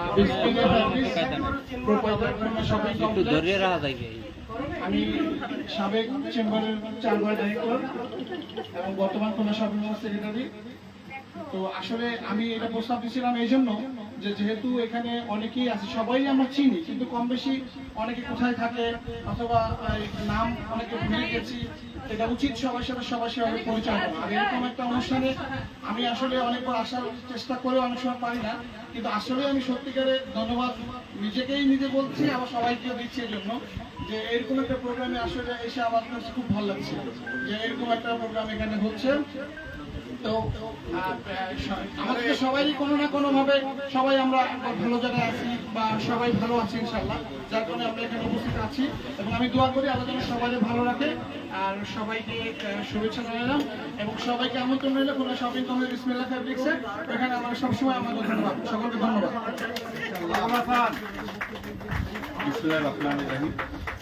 একটু কমপ্লেক্স ধরে রাখা থাকে আমি সাবেক চেম্বারের চারবার ডাইরেক্টর এবং বর্তমান কোন মল সেক্রেটারি। তো আসলে আমি এটা প্রস্তাব দিয়েছিলাম এই জন্য যে যেহেতু এখানে অনেকেই আছে, সবাই আমরা চিনি, কিন্তু কম বেশি অনেকে কোথায় থাকে অথবা নাম অনেকে ভুলে গেছি, এটা উচিত সবার সাথে সবার সেভাবে পরিচয় দেওয়া আর এরকম একটা অনুষ্ঠানে আমি আসলে অনেকবার আসার চেষ্টা করেও অনেক সময় পারি না, কিন্তু আসলে আমি সত্যিকারে ধন্যবাদ নিজেকেই নিজে বলছি, আবার সবাইকে দিচ্ছি এই জন্য যে এরকম একটা প্রোগ্রামে আসলে এসে আমার কাছে খুব ভালো লাগছে। যে এরকম একটা প্রোগ্রাম এখানে হচ্ছে। তো আমাদের তো সবাই কোনো না কোনো ভাবে সবাই আমরা ভালো জায়গায় আছি বা সবাই ভালো আছি ইনশাল্লাহ যার কারণে আমরা এখানে উপস্থিত আছি এবং আমি দোয়া করি আল্লাহ যেন সবাই ভালো রাখে আর সবাইকে শুভেচ্ছা জানালাম এবং সবাইকে আমন্ত্রণ রইল কোনো শপিং কমপ্লেক্স বিসমিল্লাহ ফ্যাব্রিক্সে এখানে আমরা সবসময় আমাদের ধন্যবাদ। সকলকে ধন্যবাদ।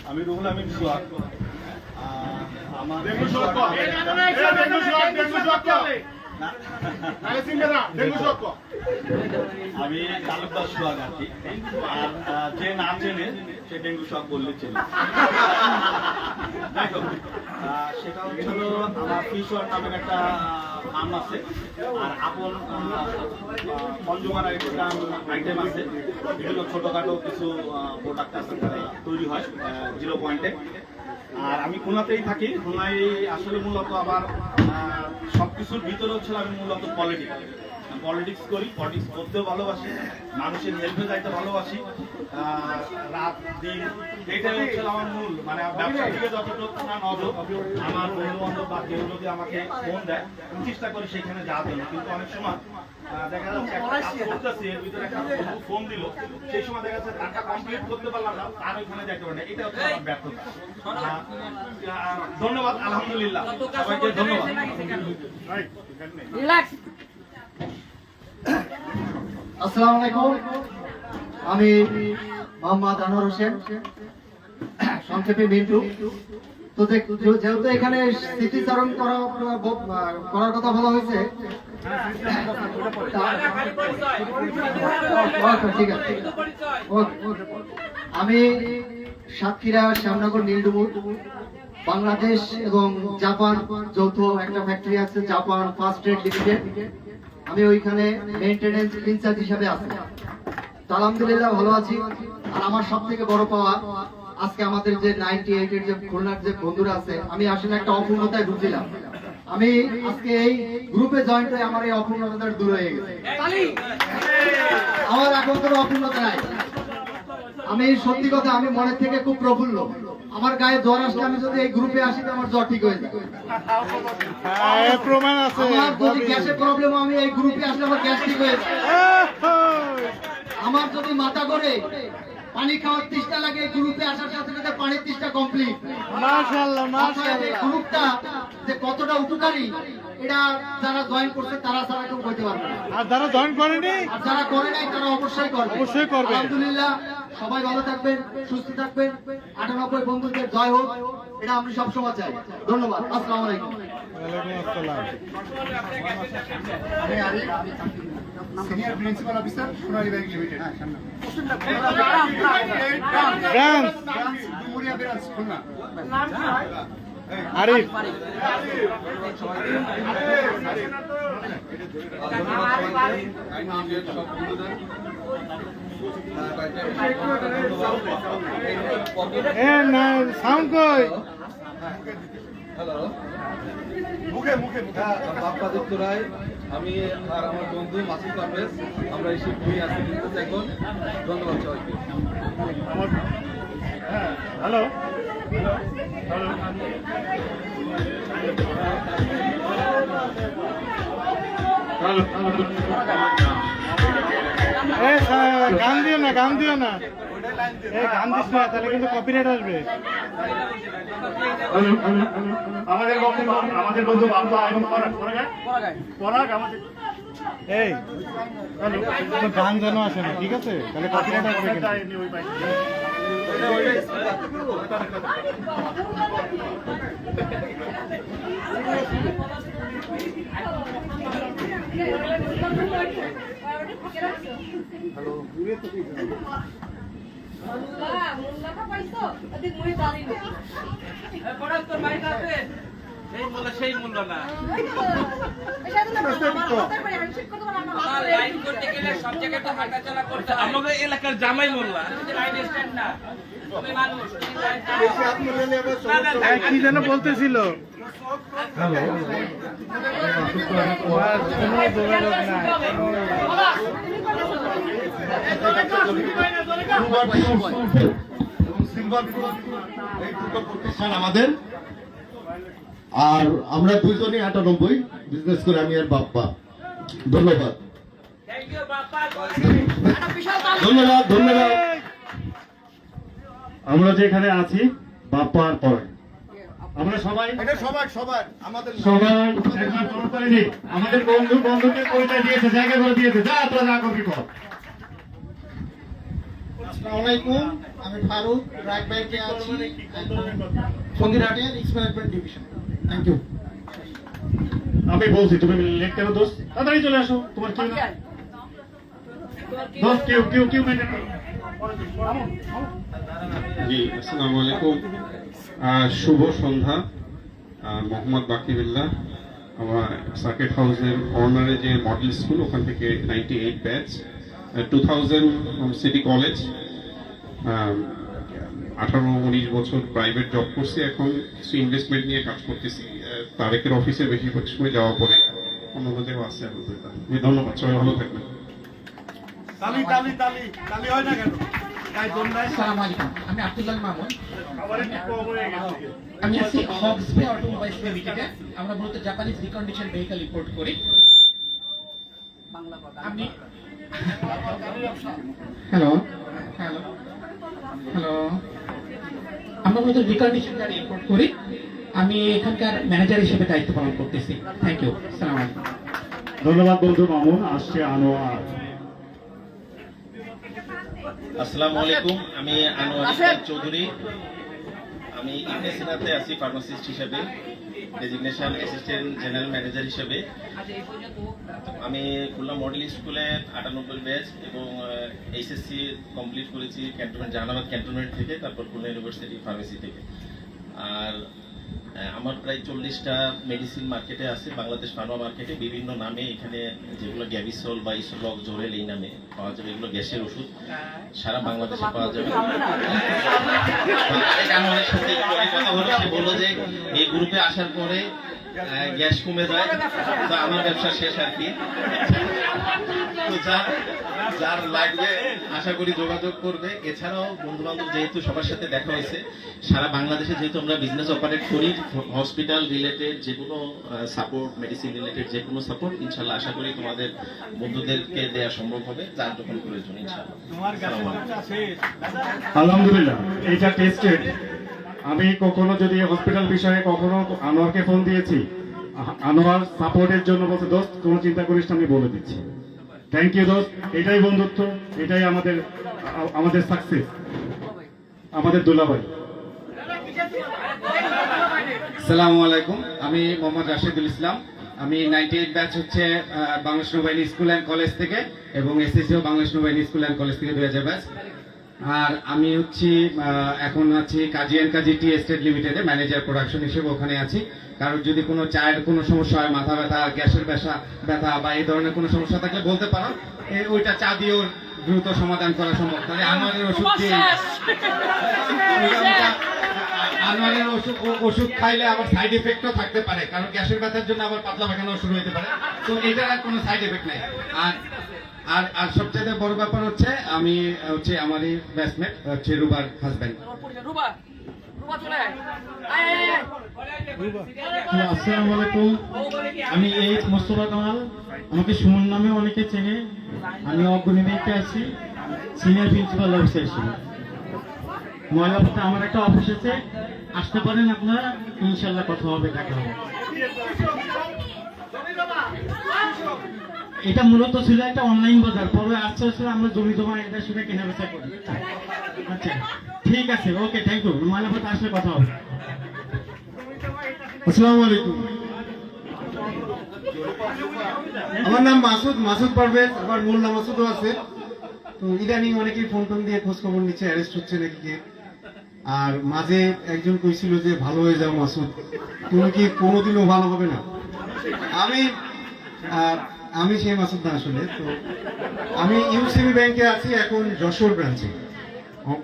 আমি রুহুল আমিন আমার আমি তালুকদার সোহাগ আর কি আর যে না চেনে সে ডেঙ্গু সোহাগ বললে চেনে। সেটা হচ্ছে আমার ফিশওয়ার নামের একটা নাম আছে। আর আপন কনজুমার একটা আইটেম আছে। বিভিন্ন ছোটখাটো কিছু প্রোডাক্ট আছে তৈরি হয় জিরো পয়েন্টে আর আমি খুলনাতেই থাকি। খুলনায় আসলে মূলত আমার সব কিছুর ভিতরে হচ্ছে আমি মূলত পলিটিক্স পলিটিক্স করি পলিটিক্স করতেও ভালোবাসি মানুষের হেল্পে যাইতে ভালোবাসি। রাত দিন এটাই হচ্ছে আমার মূল মানে ব্যবসা থেকে যতটুকু না নজর আমার বন্ধু বান্ধব বা কেউ যদি আমাকে ফোন দেয় আমি চেষ্টা করি সেখানে যাওয়ার জন্য। কিন্তু অনেক সময় দেখা যাচ্ছে করতেছি এর ভিতরে একটা বন্ধু ফোন দিল সেই সময় দেখা যাচ্ছে টাকা কমপ্লিট করতে পারলাম না তার ওইখানে যাইতে পারে না। এটা হচ্ছে আমার ব্যর্থতা। আহ, আহ, ধন্যবাদ আলহামদুলিল্লাহ। সবাইকে ধন্যবাদ। আমি মোহাম্মদ আনোয়ার হোসেন, সংক্ষেপে মিন্টু। তো যেহেতু এখানে স্মৃতিচারণ করা, করার কথা বলা হয়েছে ঠিক আছে। আমি সাতক্ষীরা, শ্যামনগর, নীলডুমুর, বাংলাদেশ এবং জাপান যৌথ একটা ফ্যাক্টরি আছে, জাপান ফার্স্ট ট্রেড লিমিটেড। আমি ওইখানে মেইনটেনেন্স ইনচার্জ হিসাবে আছি। তো আলহামদুলিল্লাহ ভালো আছি। আর আমার সব থেকে বড় পাওয়া আজকে আমাদের যে নাইনটি এইট এর যে খুলনার যে বন্ধুরা আছে আমি আসলে একটা অপূর্ণতায় ঢুকছিলাম। আমি আজকে এই গ্রুপে জয়েন্ট হয়ে আমার এই অপূর্ণতা দূর হয়ে গেছে। আমার এখন কোনো অপূর্ণতা নাই। আমি সত্যি কথা আমি মনের থেকে খুব প্রফুল্ল। আমার গায়ে জ্বর আসলে আমি যদি এই গ্রুপে আসি তো আমার জ্বর ঠিক হয়ে যায় আমার যদি গ্যাসের প্রবলেম আমি এই গ্রুপে আসলে আমার গ্যাস ঠিক হয়ে যায় আমার যদি মাথা করে পানি খাওয়ার তৃষ্ণা লাগে এই গ্রুপে আসার সাথে সাথে পানির তৃষ্ণা কমপ্লিট গ্রুপটা যে কতটা উপকারী এটা যারা জয়েন করছে তারা ছাড়া কেউ বলতে পারবে আর যারা জয়েন করেনি? আর যারা করে নাই তারা অবশ্যই করবে। অবশ্যই করবে। আলহামদুলিল্লাহ সবাই ভালো থাকবেন সুস্থ থাকবেন। আটানব্বই বন্ধুদের জয় হোক এটা আমি সবসময় চাই। ধন্যবাদ। আসসালামু আলাইকুম। ওয়ালাইকুম আসসালাম আমি Arif senior principal officer Sonali bank limited. Branch Dumuria branch Khulna. Arif. এ না সাউন্ড কই? মুখে মুখে মুখে। বাপ্পাদিত্য রায় আমি আর আমার বন্ধু মাসুদ পারভেজ আমরা এই শিল্পী আছি কিন্তু এখন। ধন্যবাদ সবাইকে। হ্যালো। এ সা- গান দিও না গান দিও না। এ গান দিস না তাহলে কিন্তু কপিরাইট আসবে। আমাদের বন্ধু আমাদের বন্ধু বাপ্পা এবং পরাগ পরাগ পরাগ আমাদের। এই গান যেন আসে না ঠিক আছে? তাহলে কপিরাইট আসবে কিন্তু। সেই মূল্য না। আমার লাইন করতে গেলে সব জায়গায় তো হাঁটা করতে আমাদের এলাকার জামাই মোল্লা। স্ট্যান্ড না। তুমি মানুষ তুমি লাইন না, না, কি যেন বলতেছিল? আমাদের আর আমরা দুইজনই আটানব্বই। বিজনেস করে আমি আর বাপ্পা। ধন্যবাদ। ধন্যবাদ ধন্যবাদ। আমরা যে এখানে আছি বাপ্পা আর পরে আমরা সবাই এটা সবাই সবাই আমাদের সবাই একবার জোর করে দিই আমাদের বন্ধু বন্ধুকে পরিচয় দিয়েছে জায়গা করে দিয়েছে। যা তোরা যা করবি কর। আসসালামাইকুম আমি ফারুক ট্রাক ব্যাংকে আছি। সঙ্গীরাটের রিক্স ম্যানেজমেন্ট ডিভিশন থ্যাংক ইউ আমি বলছি তুমি লেট করো দোস্ত তাড়াতাড়ি চলে আসো। তোমার কি কিউ কিউ কিউ মেনটেন জি আসসালামু আলাইকুম। শুভ সন্ধ্যা। মোহাম্মদ বাকিবুল্লাহ, আমার সার্কিট হাউসের কর্নারে যে মডেল স্কুল ওখান থেকে ninety eight batch two thousand city college আঠারো উনিশ বছর প্রাইভেট জব করছি, এখন কিছু ইনভেস্টমেন্ট নিয়ে কাজ করতেছি। তারেকের অফিসে বেশিরভাগ সময় যাওয়া পরে অন্য জায়গায় আলহামদুলিল্লাহ ধন্যবাদ, সবাই ভালো থাকবেন। তালি তালি তালি তালি হয় না কেন? আলাইকুম। আমি আব্দুল্লাহ মামুন। আমি আছি হবসবে অটোমোবাইলস লিমিটেডে আমরা মূলত জাপানিজ রিকন্ডিশন ভেহিকল ইম্পোর্ট করি। আপনি হ্যালো হ্যালো হ্যালো আমরা মূলত রিকন্ডিশন গাড়ি ইম্পোর্ট করি। আমি এখানকার ম্যানেজার হিসেবে দায়িত্ব পালন করতেছি। থ্যাংক ইউ সালাম আলাইকুম। ধন্যবাদ বন্ধু মামুন। আসছে আনোয়ার। আসসালামু আলাইকুম আমি আনোয়ার চৌধুরী। আমি ইবনে আছি ফার্মাসিস্ট হিসেবে ডেজিগনেশন অ্যাসিস্ট্যান্ট জেনারেল ম্যানেজার হিসেবে। আমি খুলনা মডেল স্কুলে আটানব্বই ব্যাচ এবং এইচএসসি কমপ্লিট করেছি ক্যান্টনমেন্ট জাহানাবাদ ক্যান্টনমেন্ট থেকে তারপর খুলনা ইউনিভার্সিটি ফার্মেসি থেকে। আর আমার প্রায় চল্লিশটা মেডিসিন মার্কেটে আছে বাংলাদেশ ফার্মা মার্কেটে বিভিন্ন নামে এখানে যেগুলো গ্যাভিসল বা ইসোলক জোরেল এই নামে পাওয়া যাবে এগুলো গ্যাসের ওষুধ সারা বাংলাদেশে পাওয়া যাবে আমার সাথে কথা হলো সে বলল যে এই গ্রুপে আসার পরে গ্যাস কমে যায়। তো আমার ব্যবসা শেষ আর কি। তো যার যার লাগবে আশা করি যোগাযোগ করবে। এছাড়াও বন্ধু বান্ধব যেহেতু সবার সাথে দেখা হয়েছে সারা বাংলাদেশে যেহেতু আমরা বিজনেস অপারেট করি হসপিটাল রিলেটেড যে কোনো সাপোর্ট মেডিসিন রিলেটেড যে কোনো সাপোর্ট ইনশাল্লাহ আশা করি তোমাদের বন্ধুদেরকে দেওয়া সম্ভব হবে যার যখন প্রয়োজন ইনশাল্লাহ। আলহামদুলিল্লাহ এইটা টেস্টেড আমি কখনো যদি হসপিটাল বিষয়ে কখনো আনোয়ারকে ফোন দিয়েছি, আনোয়ার সাপোর্টের জন্য বলছে, দোস্ত, কোনো চিন্তা করিস আমি বলে দিচ্ছি। থ্যাংক ইউ দোস্ত। এটাই বন্ধুত্ব, এটাই আমাদের আমাদের সাকসেস আমাদের দুলাভাই। সালামু আলাইকুম। আমি মোহাম্মদ রাশিদুল ইসলাম। আমি নাইনটি এইট ব্যাচ হচ্ছে বাংলাদেশ নৌবাহিনী স্কুল অ্যান্ড কলেজ থেকে এবং এসএসজিও বাংলাদেশ নৌবাহিনী স্কুল অ্যান্ড কলেজ থেকে দুই হাজার ব্যাচ আর আমি হচ্ছি এখন আছি কাজিয়ান কাজী টি এস্টেট লিমিটেডে ম্যানেজার প্রোডাকশন হিসেবে ওখানে আছি। কারোর যদি কোনো চায়ের কোনো সমস্যা হয় মাথা ব্যথা গ্যাসের ব্যথা ব্যথা বা এই ধরনের কোনো সমস্যা থাকলে বলতে পারো ওইটা চা দিয়েও দ্রুত সমাধান করা সম্ভব। তাহলে আমাদের ওষুধ দিয়ে আনোয়ারের ওষুধ ওষুধ খাইলে আবার সাইড এফেক্টও থাকতে পারে কারণ গ্যাসের ব্যথার জন্য আবার পাতলা পায়খানাও শুরু হতে পারে। তো এটার আর কোনো সাইড এফেক্ট নাই। আর আর আর সবচেয়ে বড় ব্যাপার হচ্ছে আমি হচ্ছে আমারই ব্যাটসম্যান হচ্ছে রুবার হাজব্যান্ড রুবা। রুবা চলে আয়। আয় আয়, আয় আসসালামু আলাইকুম। আমি এইচ মোস্তফা কামাল। আমাকে সুমন নামে অনেকে চেনে। আমি অগ্রণীতে আছি সিনিয়র প্রিন্সিপাল অফিসার হিসেবে ময়লাপথে আমার একটা অফিস আছে। আসতে পারেন আপনারা ইনশাল্লাহ কথা হবে দেখা হবে। এটা মূলত ছিল একটা অনলাইন বাজার। পরে আস্তে আস্তে আমরা জমি জমা এটা শুনে কেনা বেচা করি। আচ্ছা ঠিক আছে ওকে থ্যাংক ইউ ময়লাপথে আসলে কথা হবে। আসসালামু আলাইকুম। আমার নাম মাসুদ মাসুদ পারভেজ, আমার মূল নাম মাসুদও আছে। তো ইদানিং অনেকেই ফোন টোন দিয়ে খোঁজ খবর নিচ্ছে অ্যারেস্ট হচ্ছে নাকি কে। আর মাঝে একজন কইছিল যে, ভালো হয়ে যাও মাসুদ। তুমি কি কোনোদিনও ভালো হবে না? আমি আমি সেই মাসুদ না আসলে তো আমি ইউসিবি ব্যাংকে আছি এখন যশোর ব্রাঞ্চে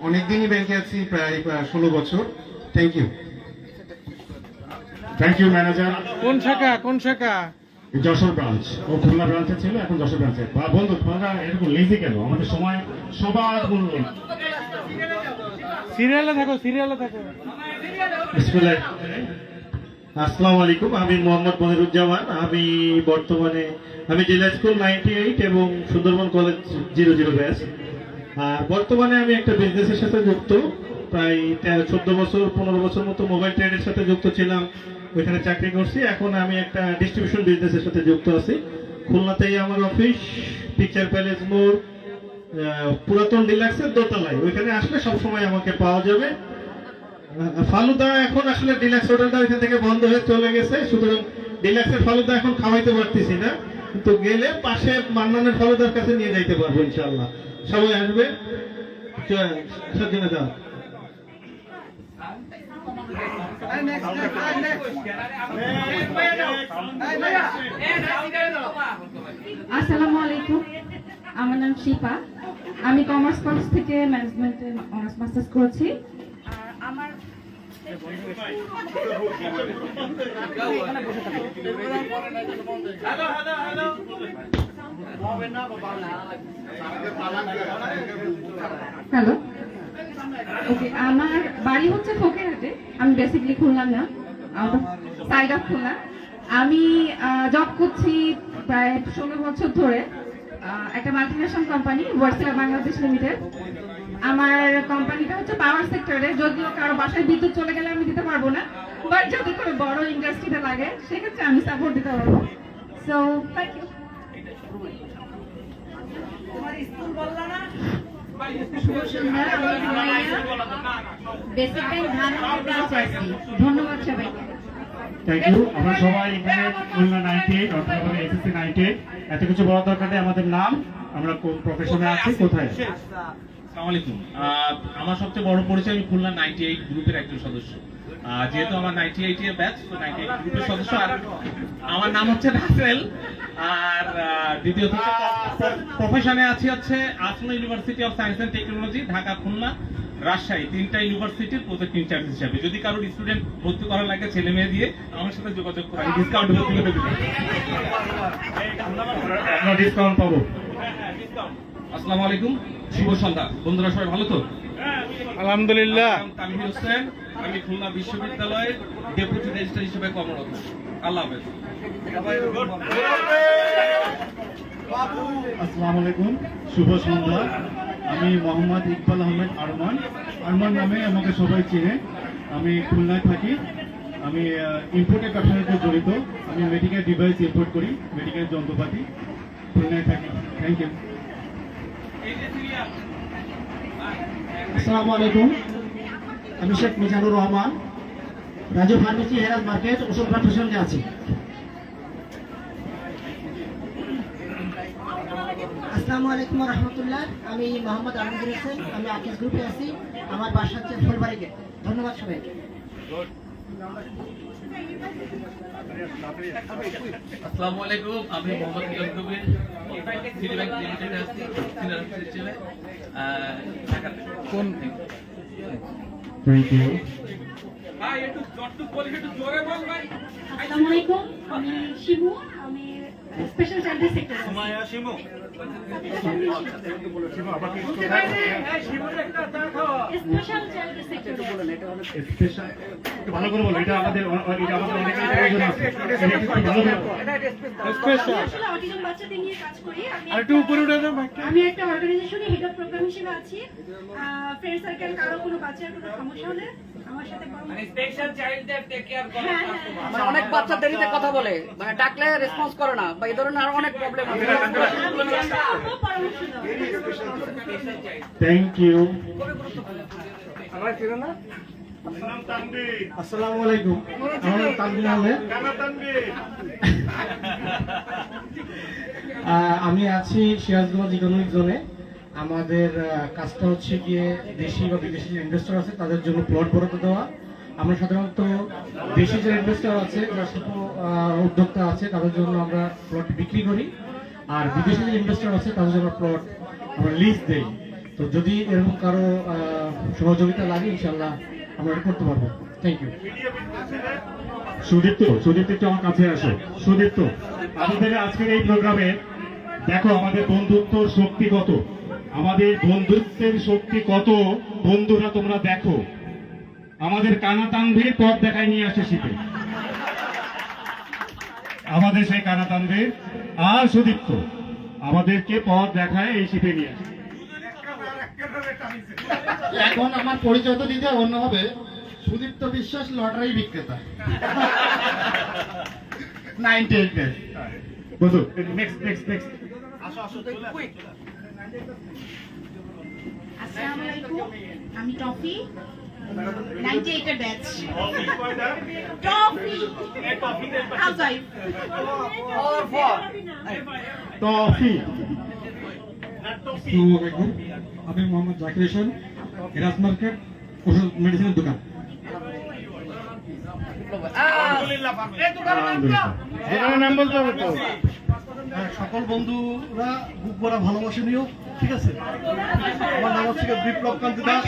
অনেকদিনই ব্যাংকে আছি প্রায় ষোলো বছর। Thank you thank you manager কোন শাখা কোন শাখা? যশোর ব্রাঞ্চ ও খুলনা ব্রাঞ্চে ছিল এখন যশোর ব্রাঞ্চে বা বন্ধু তোমরা এরকম লেজি কেন? আমাদের সময় সবার মূল্য সিরিয়ালে থাকো সিরিয়ালে থাকো। আসসালামু আলাইকুম, আমি মোহাম্মদ মনিরুজ্জামান। আমি বর্তমানে, আমি জেলা স্কুল নাইনটি এইট এবং Sundarban college zero zero batch. আর বর্তমানে আমি একটা বিজনেসের সাথে যুক্ত, প্রায় চোদ্দ বছর, পনেরো বছর মতো মোবাইল ট্রেডের সাথে যুক্ত ছিলাম, ওইখানে চাকরি করছি। এখন আমি একটা ডিস্ট্রিবিউশন বিজনেসের সাথে যুক্ত আছি। খুলনাতেই আমার অফিস, পিকচার প্যালেস মোড় পুরাতন ডিলাক্সের দোতলায়। ওইখানে আসলে সবসময় আমাকে পাওয়া যাবে। ফালুদা এখন আসলে ডিলাক্স হোটেলটা ওইখান থেকে বন্ধ হয়ে চলে গেছে, সুতরাং ডিলাক্সের ফালুদা এখন খাওয়াইতে পারতেছি না, কিন্তু গেলে পাশে মান্নানের ফালুদার কাছে নিয়ে যাইতে পারব ইনশাল্লাহ সবাই আসবে? দাও আসসালামু আলাইকুম। আমার নাম শিপা। আমি কমার্স কলেজ থেকে ম্যানেজমেন্টে অনার্স মাস্টার্স করেছি। আমার হ্যালো। ওকে আমার বাড়ি হচ্ছে ফকিরহাটে। আমি বেসিকলি খুললাম না সাইড অফ খুলনা। আমি জব করছি প্রায় ষোলো বছর ধরে একটা multinational company Wartsila Bangladesh limited আমার কোম্পানিটা হচ্ছে পাওয়ার সেক্টরে যদিও কারও বাসায় বিদ্যুৎ চলে গেলে আমি দিতে পারব না বাট যদি কোনো বড় ইন্ডাস্ট্রিতে লাগে সেক্ষেত্রে আমি সাপোর্ট দিতে পারব। সো থ্যাংক ইউ ধন্যবাদ সবাইকে। থ্যাংক ইউ আমরা সবাই এখানে খুলনা নাইনটি এইট অর্থাৎ এসএসসি নাইনটি এইট এত কিছু বলার দরকার নেই আমাদের নাম। আমরা কোন প্রফেশনে আছি কোথায়? আছি। আসসালামু আলাইকুম। আমার সবচেয়ে বড় পরিচয় আমি খুলনা নাইনটি এইট গ্রুপের একজন সদস্য। যেহেতু আমার নাইনটি এইট এর ব্যাচ তো নাইনটি এইট গ্রুপের সদস্য আর আমার নাম হচ্ছে রাসেল আর দ্বিতীয়ত প্রফেশনে আছি হচ্ছে Asma university of science and technology Dhaka Khulna Rajshahi. তিনটা ইউনিভার্সিটির প্রজেক্ট ইনচার্জ হিসাবে। যদি কারোর স্টুডেন্ট ভর্তি করা লাগে ছেলে মেয়ে দিয়ে আমার সাথে যোগাযোগ করে। ডিসকাউন্ট ভর্তি করে দেবো। আমরা ডিসকাউন্ট পাবো। আসসালামু আলাইকুম শুভ সন্ধ্যা। বন্ধুরা সবাই ভালো তো? আলহামদুলিল্লাহ। আমার হোসেন আমি খুলনা বিশ্ববিদ্যালয়ের ডেপুটি রেজিস্ট্রার হিসেবে কর্মরত। আল্লাহ হাফেজ। আসসালামু আলাইকুম শুভ সন্ধ্যা। আমি মোহাম্মদ ইকবাল আহমেদ আরমান। আরমান নামে আমাকে সবাই চিনে। আমি খুলনায় থাকি। আমি ইম্পোর্টের ব্যবসার সাথে জড়িত। আমি মেডিকেল ডিভাইস ইম্পোর্ট করি মেডিকেল যন্ত্রপাতি। খুলনায় থাকি। থ্যাংক ইউ আসসালামু আলাইকুম। আমি শেখ মিজানুর রহমান, রাজু ফার্মেসি হেরাজ মার্কেট ওষুধ প্রশাসনে আছি। আসসালামু আলাইকুম রহমতুল্লাহ। আমি মোহাম্মদ আলমগীর হোসেন, আমি আকিস গ্রুপে আছি। আমার বাসা হচ্ছে ফুলবাড়িতে ধন্যবাদ সবাইকে। আসসালামু আলাইকুম আমি মোহাম্মদ কিরণ কবির সিটি ব্যাংক লিমিটেডে আছি সিনিয়র অফিসার হিসেবে কোন ভাই একটু জটটুক বলে একটু জোরে বল ভাই। আসসালামু আলাইকুম আমি শিবু আমি special child sector special child sector special ভালো করে বলো এটা আমাদের এটা আমাদের অনেক প্রয়োজন আছে। এটা একটু ভালো করে স্পেশাল আসলে অটিজম বাচ্চাদের নিয়ে কাজ করি। আমি আর একটু উপরে উঠে আমি একটা অর্গানাইজেশনে হেড অফ প্রোগ্রাম হিসেবে আছি। ফ্রেন্ড সার্কেল কারও কোনো বাচ্চার কোনো সমস্যা হলে আমার সাথে মানে স্পেশাল চাইল্ডদের টেক কেয়ার করে হ্যাঁ হ্যাঁ মানে অনেক বাচ্চা দেরিতে কথা বলে। মানে ডাকলে রেসপন্স করে না। বা এই ধরনের আরও অনেক প্রবলেম আছে। থ্যাংক ইউ খুবই ছিল না আসসালামু আলাইকুম। আমার নাম তানভীর আহমেদ। আমি আছি সিরাজগঞ্জ ইকোনমিক জোনে আমাদের কাজটা হচ্ছে গিয়ে দেশি বা বিদেশি ইনভেস্টর আছে তাদের জন্য প্লট বরাদ্দ দেওয়া। আমরা সাধারণত দেশি যে ইনভেস্টর আছে বা শিল্প উদ্যোক্তা আছে, তাদের জন্য আমরা প্লট বিক্রি করি। আর বিদেশি যে ইনভেস্টর আছে, তাদের জন্য প্লট আমরা লিজ দেই। তো যদি এরকম কারও সহযোগিতা লাগে ইনশাল্লাহ আমরা করতে পারব। থ্যাংক ইউ সুদীপ্ত সুদীপ্ত একটু আমার কাছে আসো। সুদীপ্ত আমাদের আজকের এই প্রোগ্রামে দেখো আমাদের বন্ধুত্ব শক্তি কত। আমাদের বন্ধুত্বের শক্তি কত, বন্ধুরা তোমরা দেখো। আমাদের কানা তানভীর পথ দেখায় নিয়ে আসে শীতে। আমাদের সেই কানা তানভীর আর সুদীপ্ত আমাদেরকে পথ দেখায় এই শীতে নিয়ে আসে। এখন আমার পরিচয় তো দিতে অন্য হবে। সুদীপ্ত বিশ্বাস লটারি বিক্রেতা। নাইনটি এইট বন্ধু নেক্সট নেক্সট নেক্সট আসসালামু আলাইকুম। আমি টফি। নাইনটি এইটের batch toffee house wife Tofi আমি মোহাম্মদ জাকির হোসেন এরাজ মার্কেট ওষুধ মেডিসিনের দোকান। দোকানের নাম হবে তো। হ্যাঁ, সকল বন্ধুরা বুক ভরা ভালোবাসা নিও। ঠিক আছে। আমার নাম হচ্ছে বিপ্লব কান্তি দাস।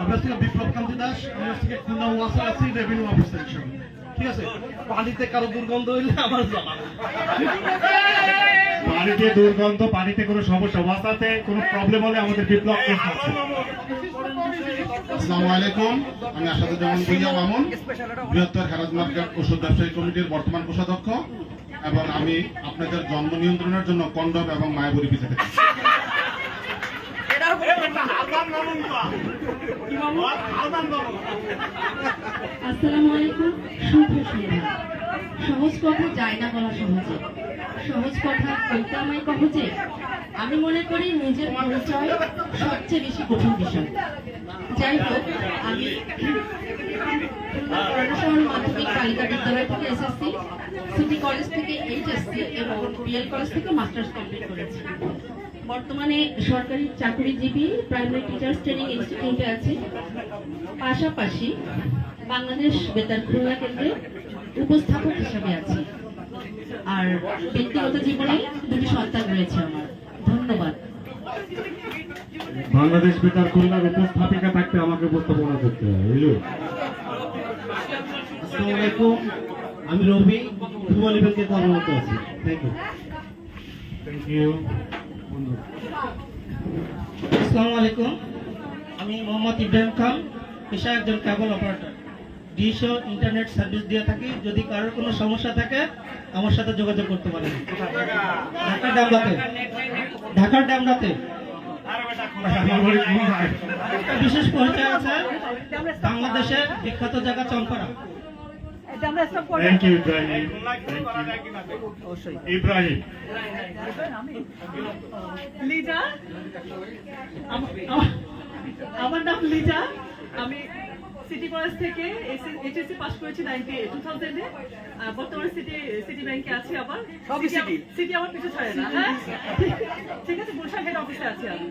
আমি হচ্ছে বিপ্লব কান্তি দাস। আমি হচ্ছে খুলনা ওয়াসার আছি রেভিনিউ অফিসার হিসেবে। ঠিক আছে? পানিতে কারও দুর্গন্ধ হইলে আমার পানিতে দুর্গন্ধ পানিতে কোনো সমস্যা ওয়াসাতে কোনো প্রবলেম হলে আমাদের বিপ্লব আসসালামু আলাইকুম। আমি আসাদুজ্জামান ভুইয়া মামুন বৃহত্তর হেরাজ মার্কেট ওষুধ ব্যবসায়ী কমিটির বর্তমান কোষাধ্যক্ষ। এবং আমি আপনাদের জন্ম নিয়ন্ত্রণের জন্য কন্ডম এবং মায়াবুরি পিছিয়ে থাকি। আসসালামু আলাইকুম। শুভ সন্ধ্যা। সহজ কথা যায় না বলা সহজে। সহজ কথা বলতে আমায় সহজে আমি মনে করি নিজের পরিচয় সবচেয়ে বেশি কঠিন বিষয়। যাই হোক আমি বর্তমানে সরকারি চাকরিজীবী প্রাইমারি টিচার্স ট্রেনিং ইনস্টিটিউটে আছি। পাশাপাশি বাংলাদেশ বেতার খুলনা কেন্দ্রে উপস্থাপক হিসাবে আছি। আর ব্যক্তিগত জীবনে দুটি সন্তান রয়েছে আমার। ধন্যবাদ। বাংলাদেশ বেতার খুলনার উপস্থাপিকা থাকতে আমাকে উপস্থাপনা করতে হয় আসসালামু আলাইকুম। আমি রবি ফুটবল ইভেন্টে কর্মরত আছি। থ্যাংক ইউ থ্যাংক ইউ আসসালামু আলাইকুম। আমি মোহাম্মদ ইব্রাহিম খান পেশা একজন কেবল অপারেটর ডিশো ইন্টারনেট সার্ভিস দিয়ে থাকি। যদি কারোর কোনো সমস্যা থাকে আমার সাথে যোগাযোগ করতে পারেন। ঢাকার ডামরাতে ঢাকার ডামরাতে বিশেষ পরিচয় আছে বাংলাদেশের বিখ্যাত জায়গা চম্পারা থ্যাংক ইউ ইব্রাহিম লিজা? আমার নাম লিজা। আমি সিটি কলেজ থেকে এইচএসসি পাস করেছি নাইনটি টু থাউজেন্ডে বর্তমানে সিটি সিটি ব্যাংকে আছি আবার। সিটি আমার কিছু ছাড়ে না হ্যাঁ? ঠিক আছে বরিশাল হেড অফিসে আছি আমি।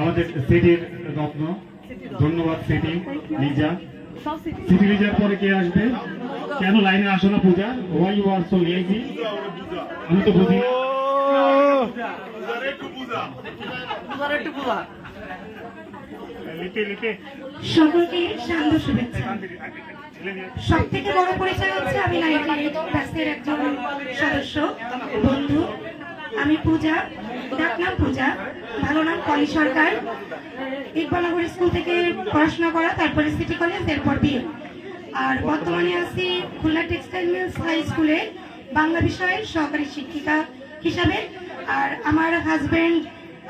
আমাদের সিটির রত্ন। ধন্যবাদ সিটি লিজা। সিটি লিজার পরে কে আসবে? কেন লাইনে আসো না Puja? Why you are so lazy আমি তো বুঝি সব থেকে বড় পরিচয় হচ্ছে আমি এইট একজন সদস্য, বন্ধু। আমি পূজা। ডাকনাম পূজা ভালো নাম কলি সরকার ইকবালনগর স্কুল থেকে পড়াশোনা করা তারপরে সিটি কলেজ এরপর বিয়ে আর বর্তমানে আছি খুলনা টেক্সটাইল মিলস হাই স্কুলে বাংলা বিষয়ের সহকারী শিক্ষিকা হিসাবে আর আমার হাজবেন্ড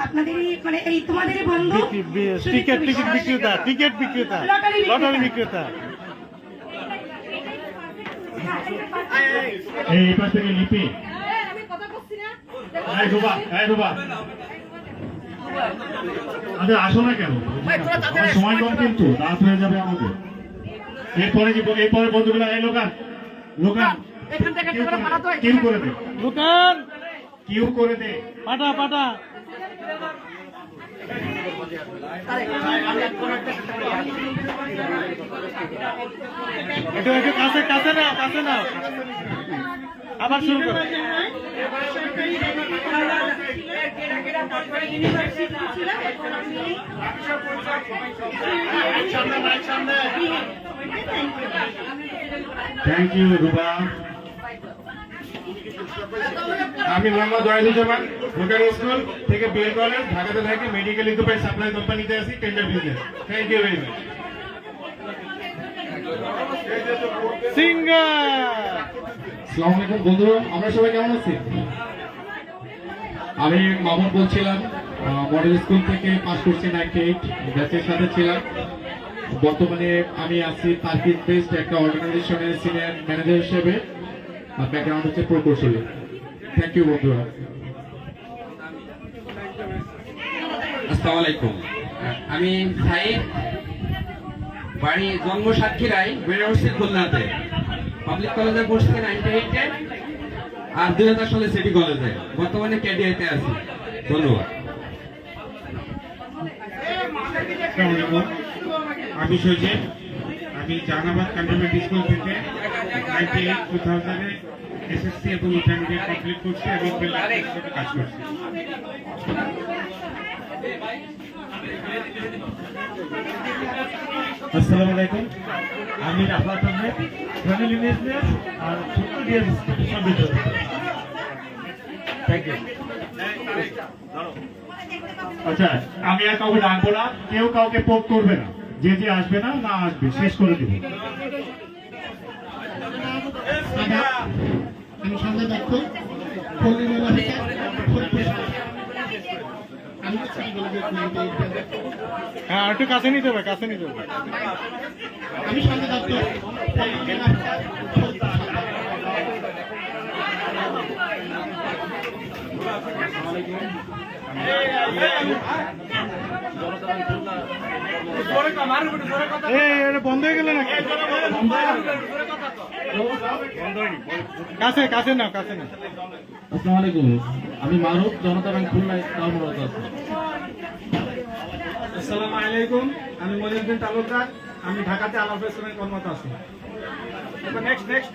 আপনাদেরই মানে এই তোমাদেরই বন্ধু টিকিট টিকিট বিক্রেতা টিকিট বিক্রেতা লটারি বিক্রেতা। এই পাশ লিপি আমি কথা বলছি না এই রুবা এই রুবা আরে আসো না কেন? সময় কম কিন্তু রাত হয়ে যাবে আমাদের এরপরে কি এরপরে বন্ধুগুলো এই লোকান লোকান কিউ করে দে দোকান কিউ করে দে। পাটা পাটা একটু একটু কাছে কাছে না কাছে না আবার শুরু করো। থ্যাংক ইউ রুবা আমি মোহাম্মদ ওয়াহিদুজ্জামান ভোকারি স্কুল থেকে বিএল কলেজ ঢাকাতে থাকি মেডিকেল ইকুইপমেন্ট সাপ্লাই কোম্পানিতে আছি tender business thank you very much Singer আসসালামু আলাইকুম। বন্ধু আমরা সবাই কেমন আছি আমি মামুন বলছিলাম মডেল স্কুল থেকে পাস করছি নাইনটি এইট ব্যাচের সাথে ছিলাম। বর্তমানে আমি আছি পার্কিং বেসড একটা অর্গানাইজেশনের সিনিয়র ম্যানেজার হিসেবে। ব্যাকগ্রাউন্ড হচ্ছে প্রকৌশলী। থ্যাংক ইউ বন্ধুরা। আসসালামু আলাইকুম। আমি সাইদ, বাড়ি জন্ম সাতক্ষীরায় বেড়ে উঠছি খুলনাতে। পাবলিক কলেজে পড়ছি নাইনটি এইটে আর দুই হাজার সালে সিটি কলেজে বর্তমানে ক্যাডিআইতে আছি। ধন্যবাদ। আমি সজিব। আমি জাহানাবাদ ক্যান্টনমেন্ট স্কুল থেকে নাইনটি এইট টু থাউজেন্ডে এসএসসি এবং ইন্টারমিডিয়েট কমপ্লিট করছি এবং কাজ করছি। আসসালামু আমি রাফাত আহমেদ ফ্যামিলি বিজনেস আর ছোট্ট ডিএস সবই থ্যাংক ইউ আচ্ছা আমি আর কাউকে ডাকবো না, কেউ কাউকে পোক করবে না। যে যে আসবে না না আসবে, শেষ করে দেবো। আমি সঙ্গে দত্ত পল্লী হ্যাঁ একটু কাছে নিতে হবে কাছে নিতে হবে। আমি সঙ্গে বন্ধ হয়ে গেল নাকি? কাছে কাছে না কাছে না আসসালামু আলাইকুম। আমি মারুফ জনতা ব্যাংক খুলনায় কর্মরত আছি। আসসালামু আলাইকুম। আমি মনিরুদ্দিন তালুকদার। আমি ঢাকাতে আলাপ রেস্টুরেন্ট কর্মরত আছি। নেক্সট নেক্সট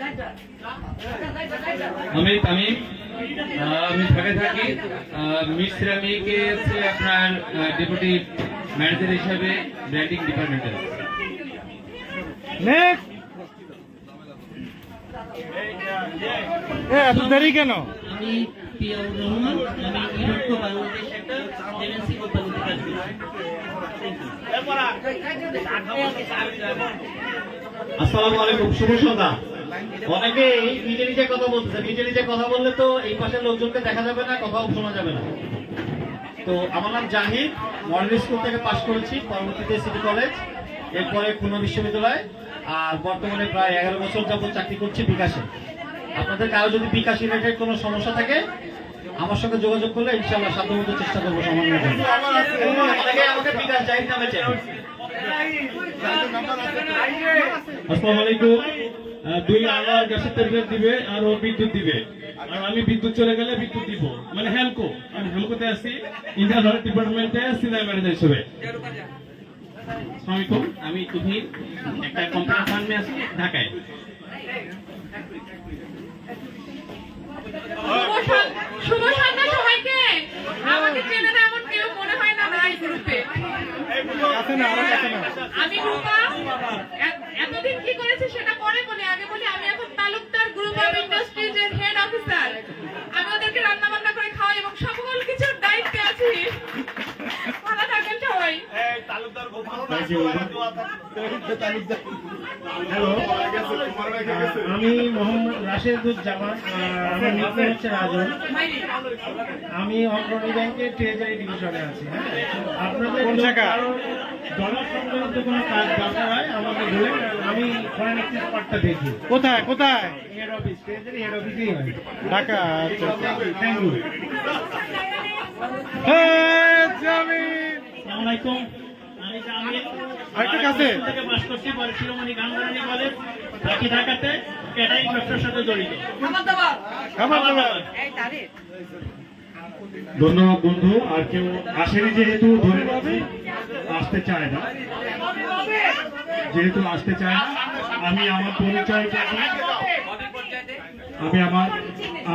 আমি তামিম আমি ঢাকায় থাকি। মিস হচ্ছে আপনার ডেপুটি ম্যানেজার হিসাবে ব্র্যান্ডিং ডিপার্টমেন্টে নেক্সট এ এত দেরি কেন? আমি পিয়াউর রহমান আমি ইউরোপ বাংলাদেশ একটা এমএনসি কোম্পানিতে কাজ করছি আসসালামু আলাইকুম শুভ সন্ধ্যা। অনেকে নিজে নিজে কথা বলতেছে নিজে নিজে কথা বললে তো এই পাশের লোকজনকে দেখা যাবে না কথাও শোনা যাবে না। তো আমার নাম জাহিদ মডেল স্কুল থেকে পাশ করেছি পরবর্তীতে সিটি কলেজ এরপরে খুলনা বিশ্ববিদ্যালয়। আর বর্তমানে প্রায় এগারো বছর যাবত চাকরি করছি বিকাশে। আপনাদের কারও যদি বিকাশ রিলেটেড কোনো সমস্যা থাকে, আমার সঙ্গে যোগাযোগ করলে ইনশাআল্লাহ সাধ্যমতো চেষ্টা করব সমাধানের জন্য অনেকে আমাকে আলাইকুম। দুই আলোর গ্যাসের সার্ভিস দিবে আর ও বিদ্যুৎ দিবে। আর আমি বিদ্যুৎ চলে গেলে বিদ্যুৎ দিব। মানে হেলকো। আমি হেলকোতে আছি। ইন্ডিয়ান ডিপার্টমেন্টে সিনিয়র ম্যানেজার হিসেবে। আসসালামু আমি তুহিন একটা কোম্পানি ফার্মে আছি, ঢাকায়। এতদিন কি করেছি সেটা পরে বলি, আগে বলি, আমি এখন তালুকদার গ্রুপ হেড অফিসার আমি ওদেরকে রান্না বান্না করে খাওয়াই এবং সকল আমি মোহাম্মদ রাশেদুজ্জামান আমার নিকনেম হচ্ছে রাজন। আমি অগ্রণী ব্যাংকের ট্রেজারি ডিভিশনে আছি হ্যাঁ? আপনাদের কোন? ডলার সংক্রান্ত কোনো কাজ দরকার হয় আমাকে আমি ফরেন এক্সচেঞ্জ পার্টটা দেখি কোথায় কোথায়? হেড অফিস ট্রেজারি হেড অফিসেই হয়। ঢাকা আচ্ছা থ্যাংক ইউ জামি আলাইকুম। আরেকটা কাছে। স্কুল থেকে পাশ করছি পরে শিরোমণি গাঙ্গারানি কলেজ ঢাকি ঢাকাতে ক্যাটারিং ব্যবসার সাথে জড়িত। খাবার দাবার ধন্যবাদ বন্ধু আর কেউ আসেনি যেহেতু ধরে আসতে চায় না। যেহেতু আসতে চায় না আমি আমার পরিচয়টা আমি আমার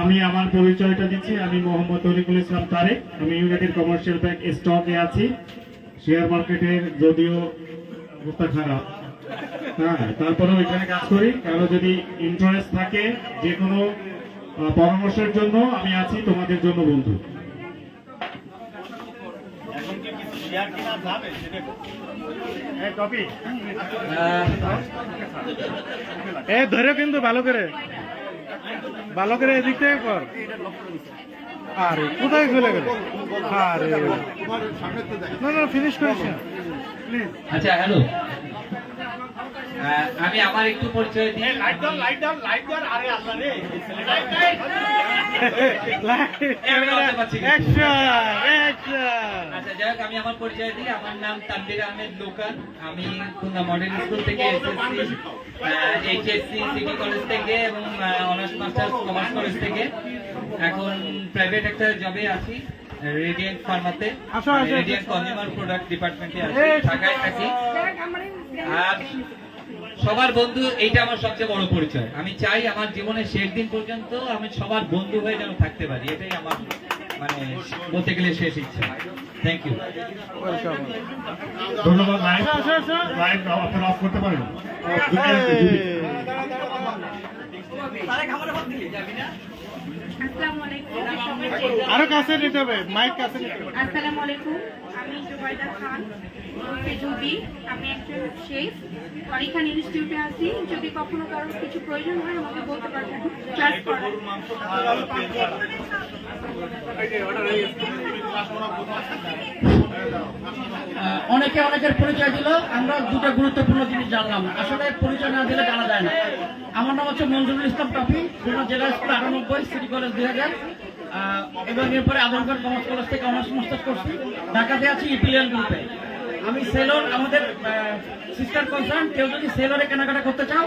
আমি আমার পরিচয়টা দিচ্ছি। আমি মোহাম্মদ তরিকুল ইসলাম তারেক। আমি ইউনাইটেড কমার্শিয়াল ব্যাংক স্টকে আছি। শেয়ার মার্কেটের যদিও অবস্থা খারাপ হ্যাঁ তারপরেও এখানে কাজ করি। কারও যদি ইন্টারেস্ট থাকে যে কোনো পরামর্শের জন্য আমি আছি তোমাদের জন্য বন্ধু। এখন কি কিছু শেয়ার কিনা যাবে সেটা এ ধরে কিন্তু ভালো করে। ভালো করে এদিক থেকে কর। আরে কোথায় চলে গেল? আরে। না না ফিনিশ করিস না। আচ্ছা হ্যালো। আমি আমার একটু পরিচয় দিই। Light down light down light down আরে আল্লাহ রে আচ্ছা যাই হোক আমি আমার পরিচয় দিই। আমার নাম তানবির আহমেদ লোকান আমি খুলনা মডেল স্কুল থেকে এসএসসি এইচএসসি সিটি কলেজ থেকে এবং অনার্স মাস্টার্স কমার্স কলেজ থেকে। এখন প্রাইভেট একটা জবে আছি রেডিয়েন্ট ফার্মাতে রেডিয়েন্ট কনজিউমার প্রোডাক্ট ডিপার্টমেন্টে আছি ঢাকায় থাকি আর সবার বন্ধু এইটা আমার সবচেয়ে বড় পরিচয়। আমি চাই আমার জীবনের শেষ দিন পর্যন্ত আমি সবার বন্ধু হয়ে যেন থাকতে পারি এটাই আমার মানে বলতে গেলে শেষ ইচ্ছা। থ্যাংক ইউ ধন্যবাদ লাইভ লাইভ আপনারা অফ করতে পারেন। যদি আছে, যদি। আসসালামু আলাইকুম আরও কাছে নিতে হবে মাইক কাছে নিতে হবে। আসসালামু আলাইকুম আমি জুবাইদা খান জুবি। আমি একজন শেফ। পরীক্ষা ইনস্টিটিউটে আছি। যদি কখনো কারও কিছু প্রয়োজন হয় আমাকে বলতে পারবেন। ক্লাস করার। অনেকে অনেকের পরিচয় দিল, আমরা দুটো গুরুত্বপূর্ণ জিনিস জানলাম। আসলে পরিচয় না দিলে জানা যায় না। আমার নাম হচ্ছে মঞ্জুরুল ইসলাম টপি খুলনা জেলা স্কুল আটানব্বই, সিটি কলেজ দুই হাজার। এবং এরপরে আদমগড় কমার্স কলেজ থেকে অনার্স মাস্টার্স করছি। ঢাকাতে আছি ইপিলিয়ান গ্রুপে আমি সেলর আমাদের সিস্টার কনসার্ন কেউ যদি সেলরে কেনাকাটা করতে চাও,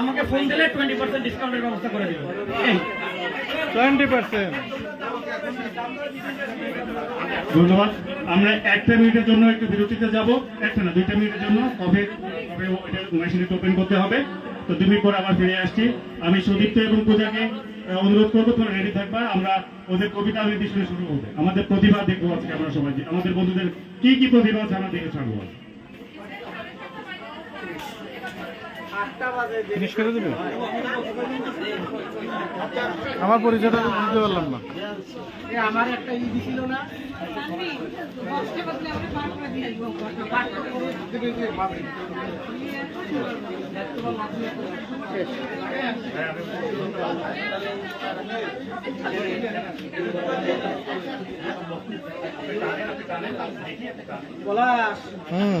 আমাকে ফোন দিলে টোয়েন্টি পার্সেন্ট ডিসকাউন্টের ব্যবস্থা করে দিব। টোয়েন্টি পার্সেন্ট ধন্যবাদ। আমরা একটা মিনিটের জন্য একটু বিরতিতে যাব। একটা না, দুইটা মিনিটের জন্য কবে কবে এটা ওপেন করতে হবে। তো দুই মিনিট পরে আবার ফিরে আসছি। আমি সুদীপ্ত এবং পূজাকে অনুরোধ করব, তোমরা রেডি থাকবা। আমরা ওদের কবিতা আবৃত্তি শুনে শুরু করব। আমাদের প্রতিভা দেখব আজকে আমরা সবাই। আমাদের বন্ধুদের কি কি প্রতিভা আছে আমরা দেখে ছাড়বো ফিনিশ করে দেবে? আমার পরিচয়টা বুঝতে পারলাম না। আমার একটা ই দিছিল না। পলাশ হুম।